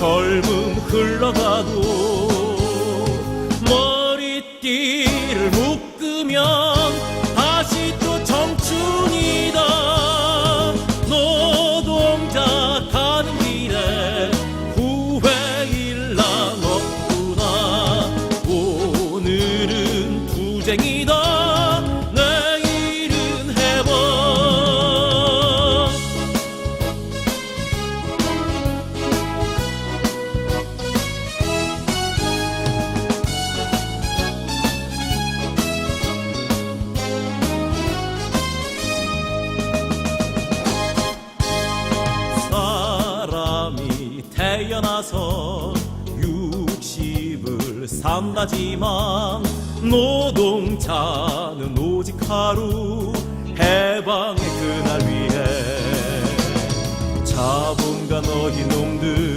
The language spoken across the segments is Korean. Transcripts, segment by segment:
젊음 흘러가도 산다지만 노동자는 오직 하루 해방의 그날 위해 자본가 너희 놈들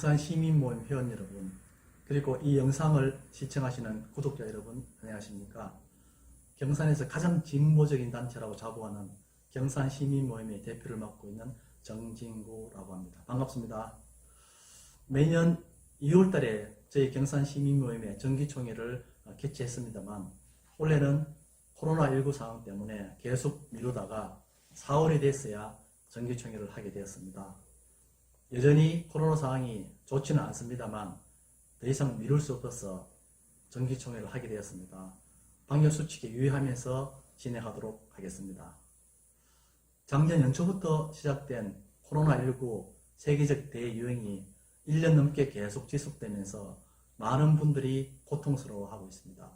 경산 시민 모임 회원 여러분, 그리고 이 영상을 시청하시는 구독자 여러분, 안녕하십니까? 경산에서 가장 진보적인 단체라고 자부하는 경산 시민 모임의 대표를 맡고 있는 정진구라고 합니다. 반갑습니다. 매년 2월 달에 저희 경산 시민 모임의 정기총회를 어, 개최했습니다만, 올해는 코로나19 상황 때문에 계속 미루다가 4월이 됐어야 정기총회를 하게 되었습니다. 여전히 코로나 상황이 좋지는 않습니다만 더 이상 미룰 수 없어서 정기총회를 하게 되었습니다. 방역수칙에 유의하면서 진행하도록 하겠습니다. 작년 연초부터 시작된 코로나19 세계적 대유행이 1년 넘게 계속 지속되면서 많은 분들이 고통스러워하고 있습니다.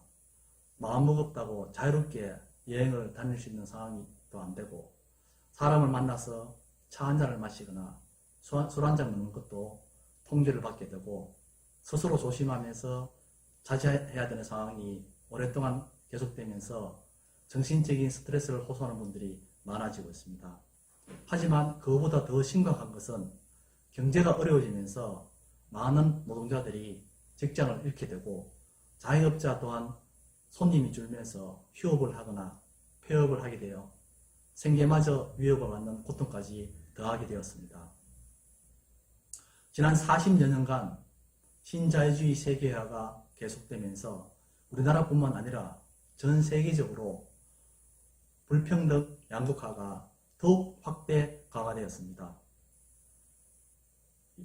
마음 무겁다고 자유롭게 여행을 다닐 수 있는 상황이 또 안 되고 사람을 만나서 차 한 잔을 마시거나 술 한 잔 먹는 것도 통제를 받게 되고 스스로 조심하면서 자제해야 되는 상황이 오랫동안 계속되면서 정신적인 스트레스를 호소하는 분들이 많아지고 있습니다. 하지만 그보다 더 심각한 것은 경제가 어려워지면서 많은 노동자들이 직장을 잃게 되고 자영업자 또한 손님이 줄면서 휴업을 하거나 폐업을 하게 되어 생계마저 위협을 받는 고통까지 더하게 되었습니다. 지난 40여 년간 신자유주의 세계화가 계속되면서 우리나라뿐만 아니라 전 세계적으로 불평등 양극화가 더욱 확대 강화되었습니다.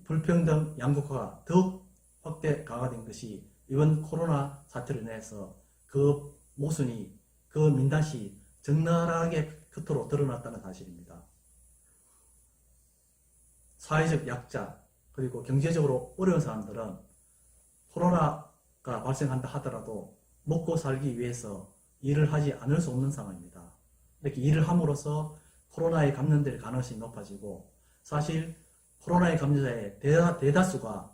불평등 양극화가 더욱 확대 강화된 것이 이번 코로나 사태로 인해서 그 모순이 그 민낯이 적나라하게 끝으로 드러났다는 사실입니다. 사회적 약자 그리고 경제적으로 어려운 사람들은 코로나가 발생한다 하더라도 먹고 살기 위해서 일을 하지 않을 수 없는 상황입니다. 이렇게 일을 함으로써 코로나에 감염될 가능성이 높아지고 사실 코로나에 감염자의 대다, 대다 수가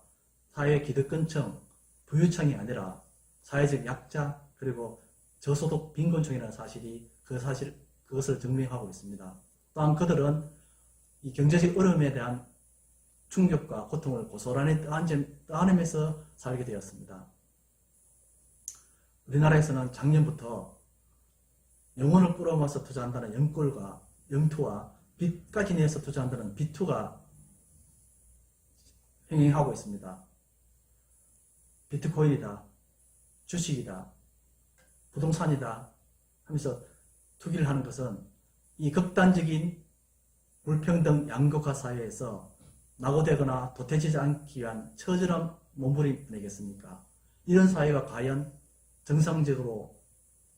사회 기득권층, 부유층이 아니라 사회적 약자 그리고 저소득 빈곤층이라는 사실이 그 사실 그것을 증명하고 있습니다. 또한 그들은 이 경제적 어려움에 대한 충격과 고통을 고스란히 떠안으면서 살게 되었습니다. 우리나라에서는 작년부터 영혼을 끌어모아서 투자한다는 영골과 영투와 빚까지 내서 투자한다는 비투가 행행하고 있습니다. 비트코인이다, 주식이다, 부동산이다 하면서 투기를 하는 것은 이 극단적인 불평등 양극화 사회에서 낙오되거나 도태되지 않기 위한 처절한 몸부림이겠습니까? 이런 사회가 과연 정상적으로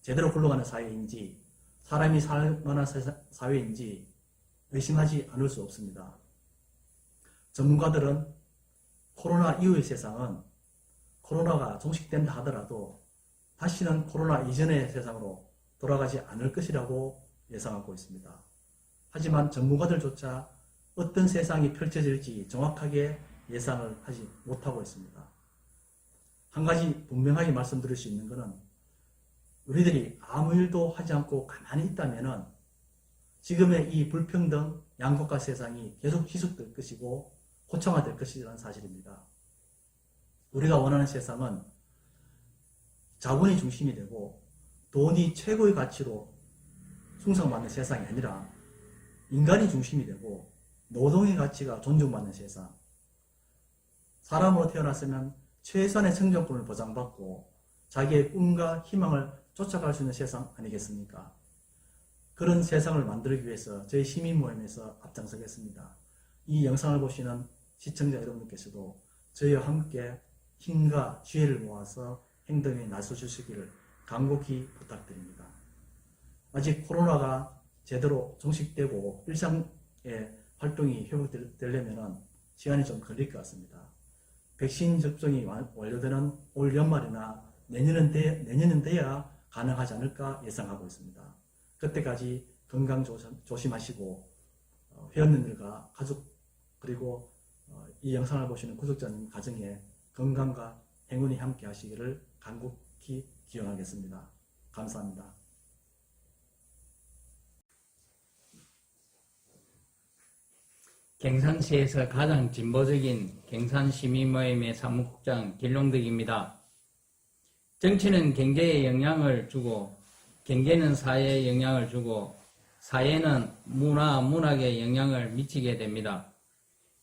제대로 굴러가는 사회인지 사람이 살 만한 사회인지 의심하지 않을 수 없습니다. 전문가들은 코로나 이후의 세상은 코로나가 종식된다 하더라도 다시는 코로나 이전의 세상으로 돌아가지 않을 것이라고 예상하고 있습니다. 하지만 전문가들조차 어떤 세상이 펼쳐질지 정확하게 예상을 하지 못하고 있습니다. 한 가지 분명하게 말씀드릴 수 있는 것은 우리들이 아무 일도 하지 않고 가만히 있다면은 지금의 이 불평등 양극화 세상이 계속 지속될 것이고 고착화될 것이라는 사실입니다. 우리가 원하는 세상은 자본이 중심이 되고 돈이 최고의 가치로 충성받는 세상이 아니라 인간이 중심이 되고 노동의 가치가 존중받는 세상. 사람으로 태어났으면 최소한의 생존권을 보장받고 자기의 꿈과 희망을 쫓아갈 수 있는 세상 아니겠습니까? 그런 세상을 만들기 위해서 저희 시민 모임에서 앞장서겠습니다. 이 영상을 보시는 시청자 여러분께서도 저희와 함께 힘과 지혜를 모아서 행동에 나서 주시기를 간곡히 부탁드립니다. 아직 코로나가 제대로 종식되고 일상의 활동이 회복되려면 시간이 좀 걸릴 것 같습니다. 백신 접종이 완- 완료되는 올 연말이나 내년은 돼, 내년은 돼야 가능하지 않을까 예상하고 있습니다. 그때까지 건강 조심, 조심하시고 어, 회원님들과 가족 그리고 어, 이 영상을 보시는 구독자님 가정에 건강과 행운이 함께 하시기를 간곡히 기원하겠습니다. 감사합니다. 경산시에서 가장 진보적인 경산시민모임의 사무국장 길롱덕입니다. 정치는 경제에 영향을 주고 경제는 사회에 영향을 주고 사회는 문화, 문학에 영향을 미치게 됩니다.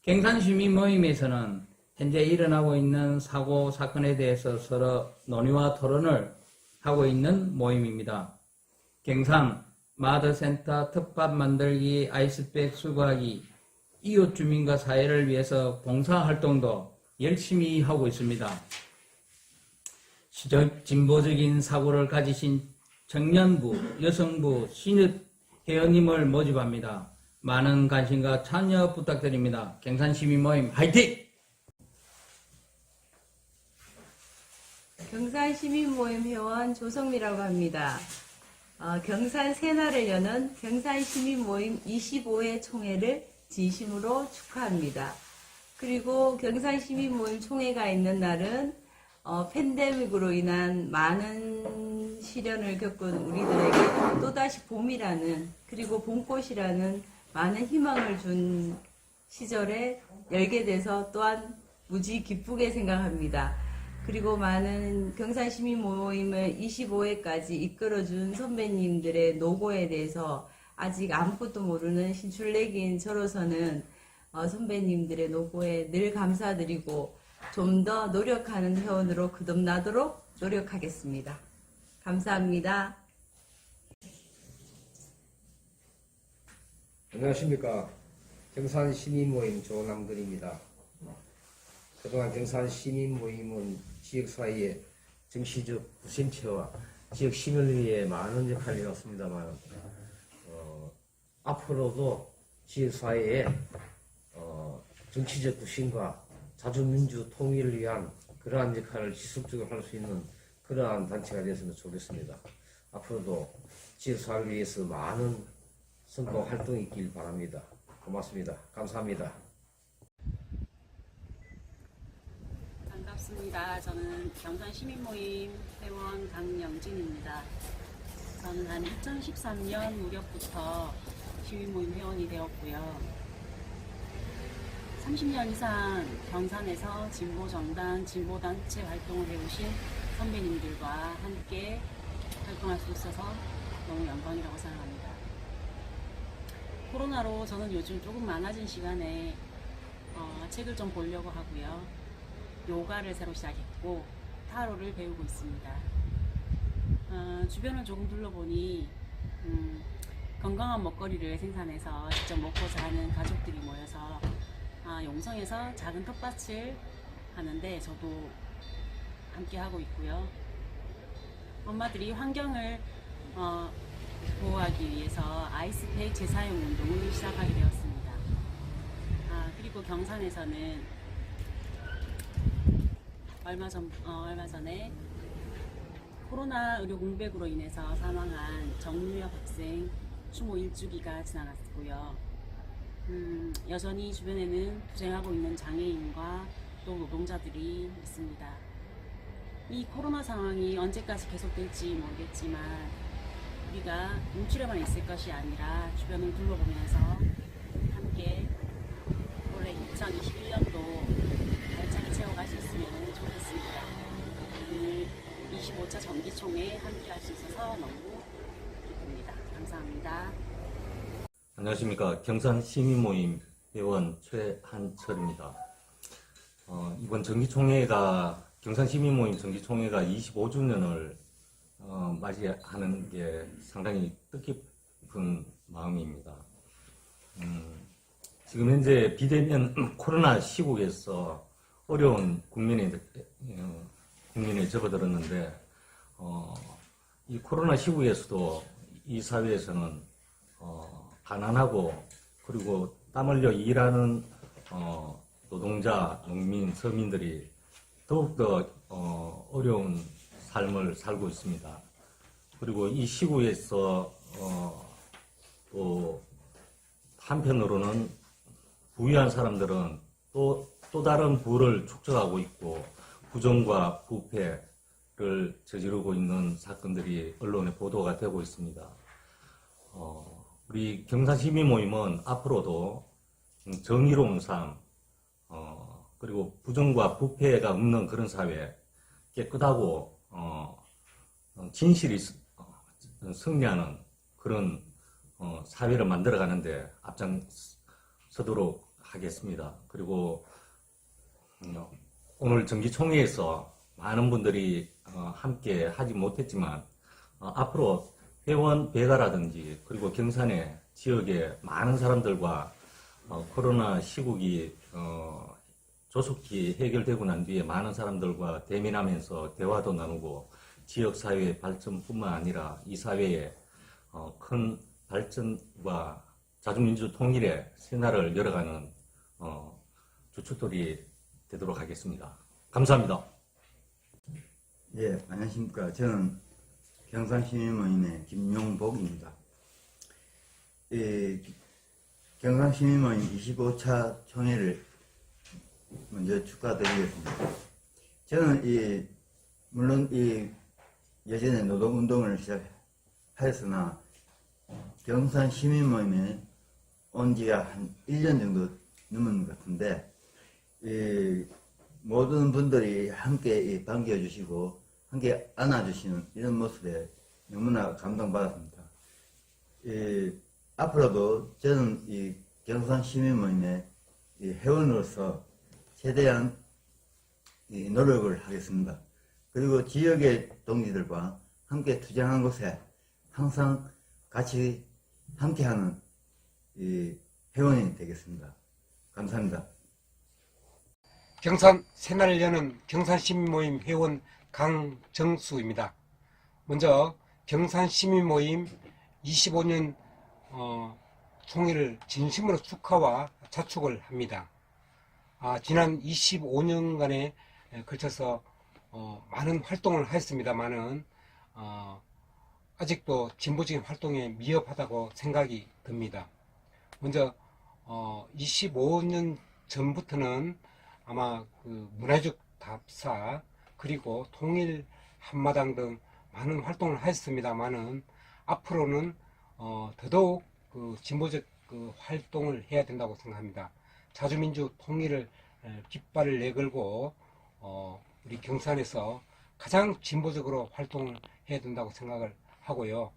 경산시민 모임에서는 현재 일어나고 있는 사고, 사건에 대해서 서로 논의와 토론을 하고 있는 모임입니다. 경산, 마더센터, 텃밭 만들기, 아이스백 수거하기, 이웃 주민과 사회를 위해서 봉사활동도 열심히 하고 있습니다. 시적 진보적인 사고를 가지신 청년부, 여성부, 신입 회원님을 모집합니다. 많은 관심과 참여 부탁드립니다. 경산시민 모임 화이팅! 경산 시민 모임 회원 조성미라고 합니다. 어, 경산 새날을 여는 경산 시민 모임 25회 총회를 진심으로 축하합니다. 그리고 경산 시민모임 총회가 있는 날은 어, 팬데믹으로 인한 많은 시련을 겪은 우리들에게 또다시 봄이라는 그리고 봄꽃이라는 많은 희망을 준 시절에 열게 돼서 또한 무지 기쁘게 생각합니다. 그리고 많은 경산 시민 모임을 25회까지 이끌어준 선배님들의 노고에 대해서 아직 아무것도 모르는 신출내기인 저로서는 어, 선배님들의 노고에 늘 감사드리고 좀 더 노력하는 회원으로 거듭나도록 노력하겠습니다. 감사합니다. 안녕하십니까. 경산 시민 모임 조남근입니다. 그동안 경산 시민 모임은 지역 사회의 정치적 구심체와 지역 시민을 위해 많은 역할을 해왔습니다만, 어, 앞으로도 지역 사회에 어, 정치적 구심과 자주민주 통일을 위한 그러한 역할을 지속적으로 할 수 있는 그러한 단체가 되었으면 좋겠습니다. 앞으로도 지역 사회를 위해서 많은 선거 활동이 있길 바랍니다. 고맙습니다. 감사합니다. 반갑습니다. 저는 경산 시민모임 회원 강영진입니다. 저는 한 2013년 무렵부터 시민모임 회원이 되었고요. 30년 이상 경산에서 진보정당, 진보단체 활동을 해오신 선배님들과 함께 활동할 수 있어서 너무 영광이라고 생각합니다. 코로나로 저는 요즘 조금 많아진 시간에 어, 책을 좀 보려고 하고요. 요가를 새로 시작했고 타로를 배우고 있습니다. 어, 주변을 조금 둘러보니 음, 건강한 먹거리를 생산해서 직접 먹고자 하는 가족들이 모여서 아, 용성에서 작은 텃밭을 하는데 저도 함께 하고 있고요. 엄마들이 환경을 어, 보호하기 위해서 아이스팩 재사용 운동을 시작하게 되었습니다. 아, 그리고 경산에서는 얼마 전 어, 얼마 전에 코로나 의료 공백으로 인해서 사망한 정유엽 학생 추모 일주기가 지나갔고요. 음, 여전히 주변에는 부생하고 있는 장애인과 또 노동자들이 있습니다. 이 코로나 상황이 언제까지 계속될지 모르겠지만 우리가 움츠려만 있을 것이 아니라 주변을 둘러보면서 함께 올해 2021년도 발차기 채워갈 수 있으면 좋겠습니다. 오늘 25차 정기총회 함께 할 수 있어서 너무 기쁩니다. 감사합니다. 안녕하십니까. 경산 시민모임 회원 최한철입니다. 어, 이번 정기총회가, 경산 시민모임 정기총회가 25주년을 어, 맞이하는 게 상당히 뜻깊은 마음입니다. 음, 지금 현재 비대면 코로나 시국에서 어려운 국면에, 어, 국면에 접어들었는데, 어, 이 코로나 시국에서도 이 사회에서는 어, 가난하고 그리고 땀 흘려 일하는 어, 노동자, 농민, 서민들이 더욱더 어, 어려운 삶을 살고 있습니다. 그리고 이 시국에서 어, 또 한편으로는 부유한 사람들은 또, 또 다른 부를 축적하고 있고 부정과 부패를 저지르고 있는 사건들이 언론에 보도가 되고 있습니다. 어, 우리 경산 시민 모임은 앞으로도 정의로운 삶, 어, 그리고 부정과 부패가 없는 그런 사회, 깨끗하고, 어, 어, 진실이 스- 어, 승리하는 그런 어, 사회를 만들어가는데 앞장서도록 하겠습니다. 그리고 음, 오늘 정기총회에서 많은 분들이 어, 함께 하지 못했지만 어, 앞으로 회원 배가라든지 그리고 경산의 지역의 많은 사람들과 어, 코로나 시국이 어, 조속히 해결되고 난 뒤에 많은 사람들과 대면하면서 대화도 나누고 지역 사회의 발전뿐만 아니라 이 사회의 어, 큰 발전과 자주민주 통일의 새날을 열어가는 어, 주축들이 되도록 하겠습니다. 감사합니다. 예, 안녕하십니까. 저는 경산시민모임의 김용복입니다. 이 경산시민모임 25차 총회를 먼저 축하드리겠습니다. 저는 이, 물론 이 예전에 노동운동을 시작하였으나 경산시민모임에 온 지가 한 1년 정도 넘은 것 같은데, 이 모든 분들이 함께 이 반겨주시고 함께 안아주시는 이런 모습에 너무나 감동받았습니다. 이 앞으로도 저는 이 경산 시민모임의 이 회원으로서 최대한 이 노력을 하겠습니다. 그리고 지역의 동지들과 함께 투쟁한 곳에 항상 같이 함께하는 이 회원이 되겠습니다. 감사합니다. 경산 새날을 여는 경산시민모임 회원 강정수입니다. 먼저 경산 시민 모임 25년 어, 총회를 진심으로 축하와 자축을 합니다. 아, 지난 25년간에 걸쳐서 어, 많은 활동을 하였습니다만은 어, 아직도 진보적인 활동에 미흡하다고 생각이 듭니다. 먼저 어, 25년 전부터는 아마 그 문화적 답사 그리고 통일 한마당 등 많은 활동을 하였습니다만은 앞으로는 어, 더더욱 그 진보적 그 활동을 해야 된다고 생각합니다. 자주민주 통일을 에, 깃발을 내걸고 어, 우리 경산에서 가장 진보적으로 활동을 해야 된다고 생각을 하고요.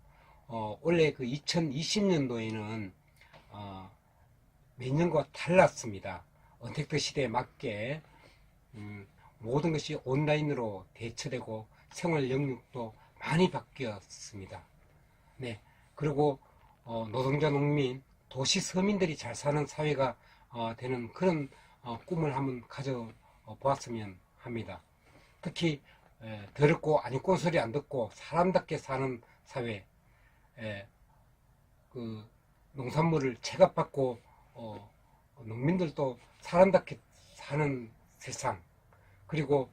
어, 원래 그 2020년도에는 어, 매년과 달랐습니다. 언택트 시대에 맞게 음, 모든 것이 온라인으로 대처되고 생활 영역도 많이 바뀌었습니다. 네, 그리고 어, 노동자 농민, 도시 서민들이 잘 사는 사회가 어, 되는 그런 어, 꿈을 한번 가져 보았으면 합니다. 특히 에, 더럽고 아니 꼰 소리 안 듣고 사람답게 사는 사회, 에, 그 농산물을 체갑받고 어, 농민들도 사람답게 사는 세상, 그리고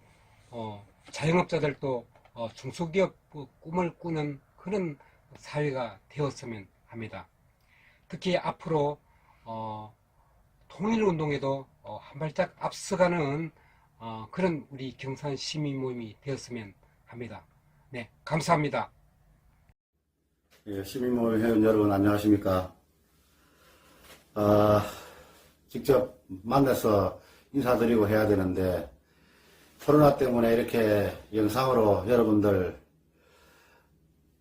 어, 자영업자들도 어, 중소기업 그 꿈을 꾸는 그런 사회가 되었으면 합니다. 특히 앞으로 어, 통일운동에도 어, 한 발짝 앞서가는 어, 그런 우리 경산 시민 모임이 되었으면 합니다. 네, 감사합니다. 예, 시민 모임 회원 여러분 안녕하십니까? 아, 직접 만나서 인사드리고 해야 되는데 코로나 때문에 이렇게 영상으로 여러분들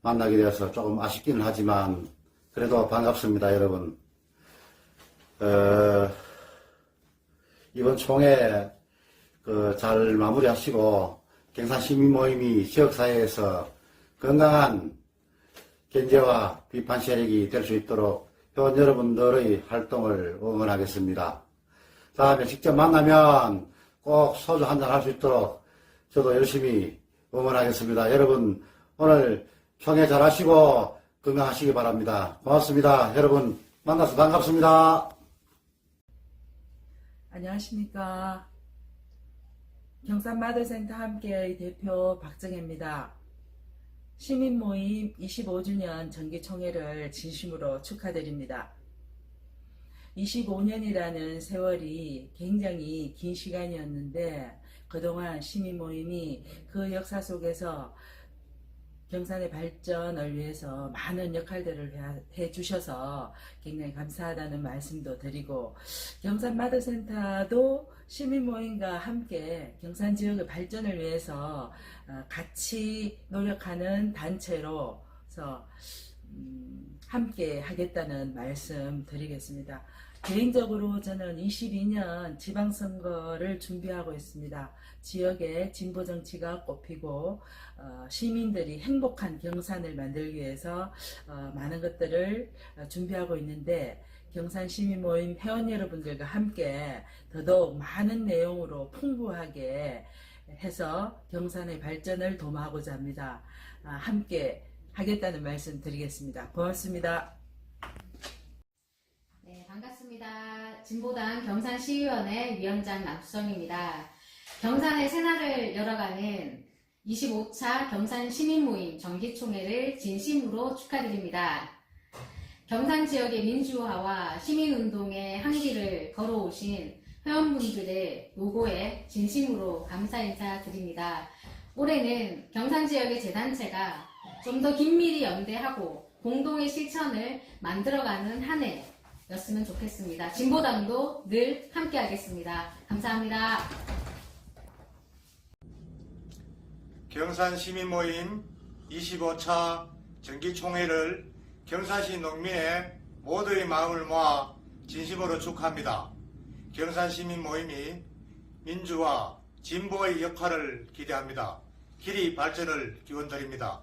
만나게 되어서 조금 아쉽기는 하지만 그래도 반갑습니다, 여러분. 어, 이번 총회 그 잘 마무리하시고 경산 시민 모임이 지역사회에서 건강한 견제와 비판 세력이 될 수 있도록 회원 여러분들의 활동을 응원하겠습니다. 다음에 직접 만나면 꼭 소주 한잔 할 수 있도록 저도 열심히 응원하겠습니다. 여러분 오늘 총회 잘 하시고 건강하시기 바랍니다. 고맙습니다. 여러분 만나서 반갑습니다. 안녕하십니까. 경산마들센터 함께의 대표 박정혜입니다. 시민 모임 25주년 정기총회를 진심으로 축하드립니다. 25년이라는 세월이 굉장히 긴 시간이었는데 그동안 시민 모임이 그 역사 속에서 경산의 발전을 위해서 많은 역할들을 해- 해주셔서 굉장히 감사하다는 말씀도 드리고 경산 마더센터도 시민 모임과 함께 경산 지역의 발전을 위해서 어, 같이 노력하는 단체로서 음, 함께 하겠다는 말씀 드리겠습니다. 개인적으로 저는 22년 지방선거를 준비하고 있습니다. 지역의 진보 정치가 꼽히고 어, 시민들이 행복한 경산을 만들기 위해서 어, 많은 것들을 어, 준비하고 있는데 경산 시민 모임 회원 여러분들과 함께 더더욱 많은 내용으로 풍부하게 해서 경산의 발전을 도모하고자 합니다. 아, 함께 하겠다는 말씀 드리겠습니다. 고맙습니다. 네, 반갑습니다. 진보당 경산시의원의 위원장 남수정입니다. 경산의 새날을 열어가는 25차 경산 시민모임 정기총회를 진심으로 축하드립니다. 경산 지역의 민주화와 시민운동의 항기를 걸어오신 회원분들의 노고에 진심으로 감사 인사드립니다. 올해는 경산 지역의 재단체가 좀 더 긴밀히 연대하고 공동의 실천을 만들어가는 한 해였으면 좋겠습니다. 진보당도 늘 함께하겠습니다. 감사합니다. 경산 시민 모임 25차 정기총회를 경산시 농민의 모두의 마음을 모아 진심으로 축하합니다. 경산 시민 모임이 민주와 진보의 역할을 기대합니다. 길이 발전을 기원드립니다.